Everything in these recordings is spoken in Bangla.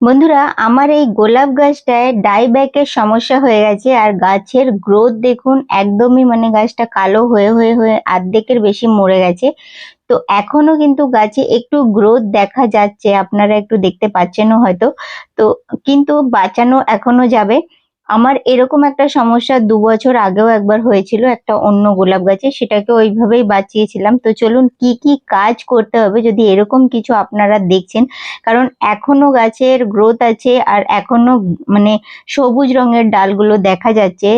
বন্ধুরা, আমার এই গোলাপ গাছটায় ডাইব্যাকের সমস্যা হয়ে গেছে আর গাছের গ্রোথ দেখুন একদমই মানে গাছটা কালো হয়ে হয়ে হয়ে আর্ধেকের বেশি মরে গেছে। তো এখনও কিন্তু গাছে একটু গ্রোথ দেখা যাচ্ছে, আপনারা একটু দেখতে পাচ্ছেনও হয়তো। তো কিন্তু বাঁচানো এখনও যাবে। আমার এরকম একটা সমস্যা দু বছর আগেও একবার হয়েছিল একটা অন্য গোলাপ গাছে, সেটাকে ওইভাবেই বাঁচিয়েছিলাম। তো চলুন কি কি কাজ করতে হবে যদি এরকম কিছু আপনারা দেখছেন। কারণ এখনও গাছের গ্রোথ আছে আর এখনও মানে সবুজ রঙের ডালগুলো দেখা যাচ্ছে।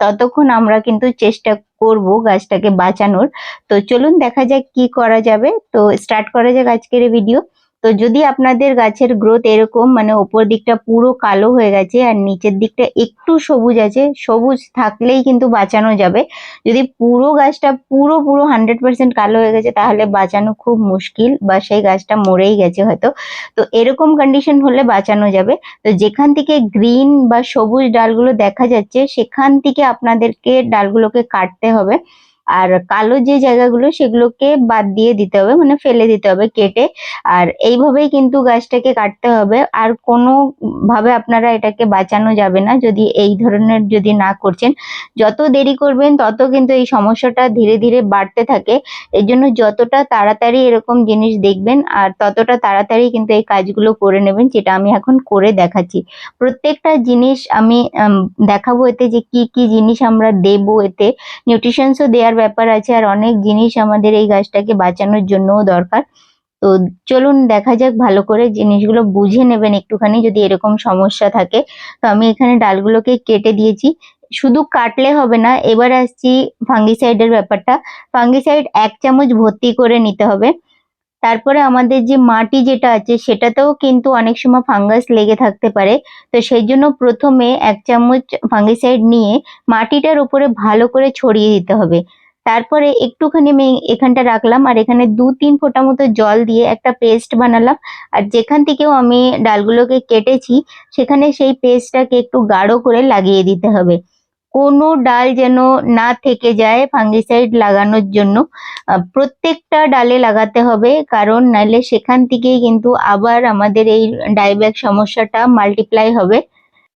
ততক্ষণ আমরা কিন্তু চেষ্টা করব গাছটাকে বাঁচানোর। তো চলুন দেখা যাক কি করা যাবে। তো স্টার্ট করা যাক আজকের ভিডিও তো যদি আপনাদের গাছের গ্রোথ এরকম মানে ওপর দিকটা পুরো কালো হয়ে গেছে আর নিচের দিকটা একটু সবুজ আছে, সবুজ থাকলেই কিন্তু বাঁচানো যাবে। যদি পুরো গাছটা পুরো পুরো হান্ড্রেড পার্সেন্ট কালো হয়ে গেছে, তাহলে বাঁচানো খুব মুশকিল বা সেই গাছটা মরেই গেছে হয়তো। তো এরকম কন্ডিশন হলে বাঁচানো যাবে। তো যেখান থেকে গ্রিন বা সবুজ ডালগুলো দেখা যাচ্ছে, সেখান থেকে আপনাদেরকে ডালগুলোকে কাটতে হবে। আর কালো যে জায়গাগুলো, সেগুলোকে বাদ দিয়ে দিতে হবে মানে ফেলে দিতে হবে কেটে। আর এইভাবেই কিন্তু গাছটাকে কাটতে হবে। আর কোনো ভাবে আপনারা এটাকে বাঁচানো যাবে না, যদি এই ধরনের যদি না করছেন। যত দেরি করবেন, তত কিন্তু এই সমস্যাটা ধীরে ধীরে বাড়তে থাকে। এই জন্য যতটা তাড়াতাড়ি এরকম জিনিস দেখবেন, আর ততটা তাড়াতাড়ি কিন্তু এই কাজগুলো করে নেবেন, যেটা আমি এখন করে দেখাচ্ছি। প্রত্যেকটা জিনিস আমি দেখাবো এতে যে কি কি জিনিস আমরা দেবো এতে। নিউট্রিশনসও দেওয়ার ব্যাপার আছে আর অনেক জিনিস আমাদের এই গাছটাকে বাঁচানোর জন্যও দরকার। তো চলুন দেখা যাক ভালো করে জিনিসগুলো বুঝে নেবেন একটুখানি যদি এরকম সমস্যা থাকে। তো আমি এখানে ডালগুলোকে কেটে দিয়েছি। শুধু কাটলে হবে না, এবার আসছি ফাঙ্গিসাইডের ব্যাপারটা। ফাঙ্গিসাইড এক চামচ ভর্তি করে নিতে হবে। তারপরে আমাদের যে মাটি যেটা আছে, সেটাতেও কিন্তু অনেক সময় ফাঙ্গাস লেগে থাকতে পারে। তো সেই জন্য প্রথমে এক চামচ ফাঙ্গিসাইড নিয়ে মাটিটার উপরে ভালো করে ছড়িয়ে দিতে হবে। তারপরে একটুখানি আমি এখানটা রাখলাম আর এখানে দু তিন ফোঁটা মতো জল দিয়ে একটা পেস্ট বানালাম। আর যেখান থেকেও আমি ডালগুলোকে কেটেছি, সেখানে সেই পেস্টটাকে একটু গাঢ় করে লাগিয়ে দিতে হবে। কোনো ডাল যেন না থেকে যায় ফাঙ্গিসাইড লাগানোর জন্য। প্রত্যেকটা ডালে লাগাতে হবে, কারণ নাহলে সেখান থেকেই কিন্তু আবার আমাদের এই ডাইব্যাক সমস্যাটা মাল্টিপ্লাই হবে।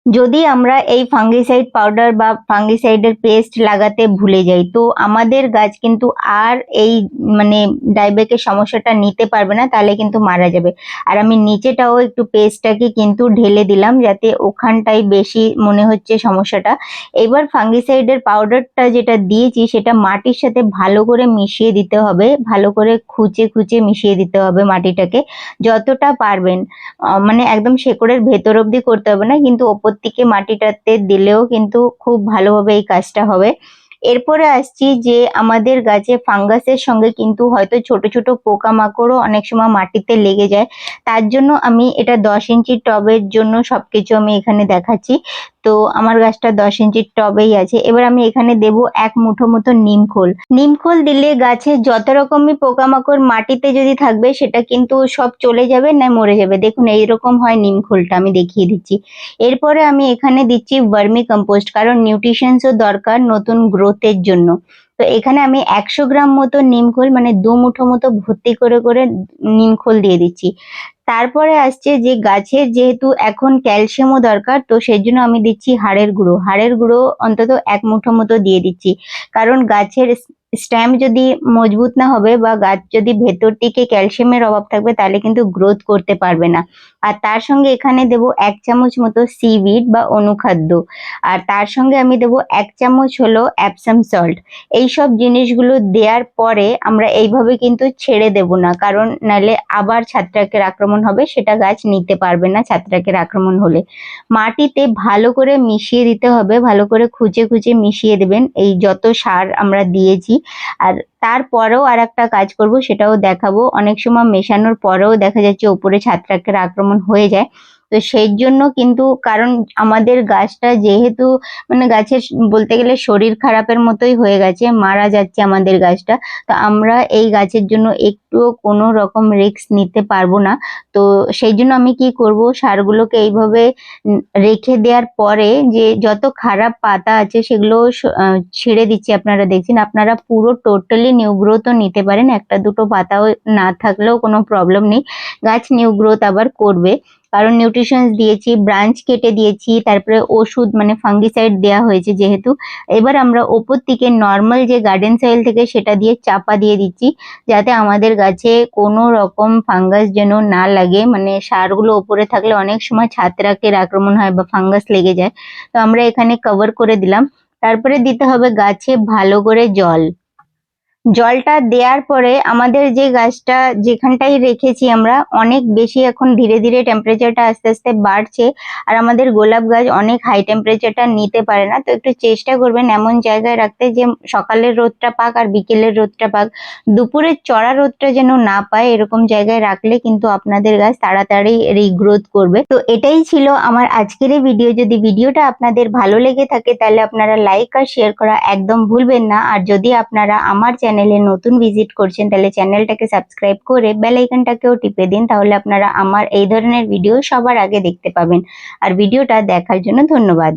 যদি আমরা এই ফাঙ্গিসাইড পাউডার বা ফাঙ্গিসাইডের পেস্ট লাগাতে ভুলে যাই, তো আমাদের গাছ কিন্তু আর এই মানে ডাইবেকের সমস্যাটা নিতে পারবে না, তাহলে কিন্তু মারা যাবে। আর আমি নিচেটাও একটু পেস্টটাকে কিন্তু ঢেলে দিলাম, যাতে ওখানটাই বেশি মনে হচ্ছে সমস্যাটা। এবার ফাঙ্গিসাইডের পাউডারটা যেটা দিয়েছি, সেটা মাটির সাথে ভালো করে মিশিয়ে দিতে হবে, ভালো করে খুঁচে খুঁচে মিশিয়ে দিতে হবে মাটিটাকে, যতটা পারবেন। মানে একদম শেকড়ের ভেতর অব্দি করতে হবে না, কিন্তু ওপর থেকে মাটিটাতে দিলেও কিন্তু খুব ভালোভাবে এই কাজটা হবে। এরপরে আসছি যে আমাদের গাছে ফাঙ্গাসের সঙ্গে কিন্তু হয়তো ছোট ছোট পোকামাকড়ও অনেক সময় মাটিতে লেগে যায়। তার জন্য আমি এটা দশ ইঞ্চি টবের জন্য সব কিছু আমি এখানে দেখাচ্ছি। তো আমার গাছটা দশ ইঞ্চির টবেই আছে। এবার আমি এখানে দেব এক মুঠো মতো নিমখোল নিমখোল দিলে গাছে যত রকমই পোকামাকড় মাটিতে যদি থাকবে, সেটা কিন্তু সব চলে যাবে, না মরে যাবে। দেখুন, এইরকম হয় নিমখোলটা আমি দেখিয়ে দিচ্ছি। এরপরে আমি এখানে দিচ্ছি ভার্মি কম্পোস্ট, কারণ নিউট্রিশনসও দরকার নতুন গ্রোথের জন্য। তো এখানে আমি একশো গ্রাম মতো নিমখোল মানে দু মুঠো মতো ভর্তি করে করে নিমখোল দিয়ে দিচ্ছি। তারপরে আসছে যে গাছের যেহেতু এখন ক্যালসিয়ামও দরকার, তো সেই জন্য আমি দিচ্ছি হাড়ের গুঁড়ো। হাড়ের গুঁড়ো অন্তত এক মুঠো মতো দিয়ে দিচ্ছি। কারণ গাছের স্ট্যাম্প যদি মজবুত না হবে বা গাছ যদি ভেতর থেকে ক্যালসিয়ামের অভাব থাকবে, তাহলে কিন্তু গ্রোথ করতে পারবে না। আর তার সঙ্গে এখানে দেব এক চামচ মতো সিভিড বা অনুখাদ্য। আর তার সঙ্গে আমি দেব এক চামচ হলো অ্যাপসাম সল্ট। এই সব জিনিসগুলো দেওয়ার পরে আমরা এইভাবে কিন্তু ছেড়ে দেব না, কারণ নাহলে আবার ছাত্রাকের আক্রমণ হবে, সেটা গাছ নিতে পারবে না ছাত্রাকের আক্রমণ হলে। মাটিতে ভালো করে মিশিয়ে দিতে হবে, ভালো করে খুঁজে খুঁজে মিশিয়ে দেবেন। এই যত সার আমরা দিয়েছি আর তারপরেও আর একটা কাজ করব, সেটাও দেখাবো। অনেক সময় মেশানোর পরেও দেখা যাচ্ছে ওপরে ছাত্রাকের আক্রমণ হয়ে যায়। তো সেই জন্য কিন্তু কারণ আমাদের গাছটা যেহেতু মানে গাছের বলতে গেলে শরীর খারাপের মতোই হয়ে গেছে, মারা যাচ্ছে আমাদের গাছটা, তো আমরা এই গাছের জন্য একটুও কোনো রকম রিস্ক নিতে পারব না। তো সেই জন্য আমি কি করব, সারগুলোকে এইভাবে রেখে দেওয়ার পরে যে যত খারাপ পাতা আছে সেগুলো ছেড়ে দিচ্ছি, আপনারা দেখছেন, আপনারা পুরো টোটালি নিউ গ্রোথও নিতে পারেন, একটা দুটো পাতাও না থাকলেও কোনো প্রবলেম নেই, গাছ নিউ গ্রোথ আবার করবে। কারণ নিউট্রিশনস দিয়েছি ব্রাঞ্চ কেটে দিয়েছি, তারপরে ওষুধ মানে ফাঙ্গিসাইড দেওয়া হয়েছে যেহেতু। এবার আমরা ওপর থেকে নর্মাল যে গার্ডেন সয়েল থেকে সেটা দিয়ে চাপা দিয়ে দিচ্ছি, যাতে আমাদের গাছে কোনো রকম ফাঙ্গাস যেন না লাগে। মানে সারগুলো ওপরে থাকলে অনেক সময় ছাত্রাকের আক্রমণ হয় বা ফাঙ্গাস লেগে যায়। তো আমরা এখানে কভার করে দিলাম। তারপরে দিতে হবে গাছে ভালো করে জল। জলটা দেওয়ার পরে আমাদের যে গাছটা যেখানটাই রেখেছি আমরা, অনেক বেশি এখন ধীরে ধীরে টেম্পারেচারটা আস্তে আস্তে বাড়ছে। আর আমাদের গোলাপ গাছ অনেক হাই টেম্পারেচারটা নিতে পারে না। তো একটু চেষ্টা করবেন এমন জায়গায় রাখতে যে সকালের রোদটা পাক আর বিকেলের রোদটা পাক। দুপুরের চড়া রোদটা যেন না পায় এরকম জায়গায় রাখলে কিন্তু আপনাদের গাছ তাড়াতাড়ি রিগ্রোথ করবে। তো এটাই ছিল আমার আজকের ভিডিও যদি ভিডিওটা আপনাদের ভালো লেগে থাকে তাহলে আপনারা লাইক আর শেয়ার করা একদম ভুলবেন না। আর যদি আপনারা আমার চ্যানেলে নতুন ভিজিট করছেন, তাহলে চ্যানেলটাকে সাবস্ক্রাইব করে বেল আইকনটাকেও টিপে দিন, তাহলে আপনারা আমার এই ধরনের ভিডিও সবার আগে দেখতে পাবেন। আর ভিডিওটা দেখার জন্য ধন্যবাদ।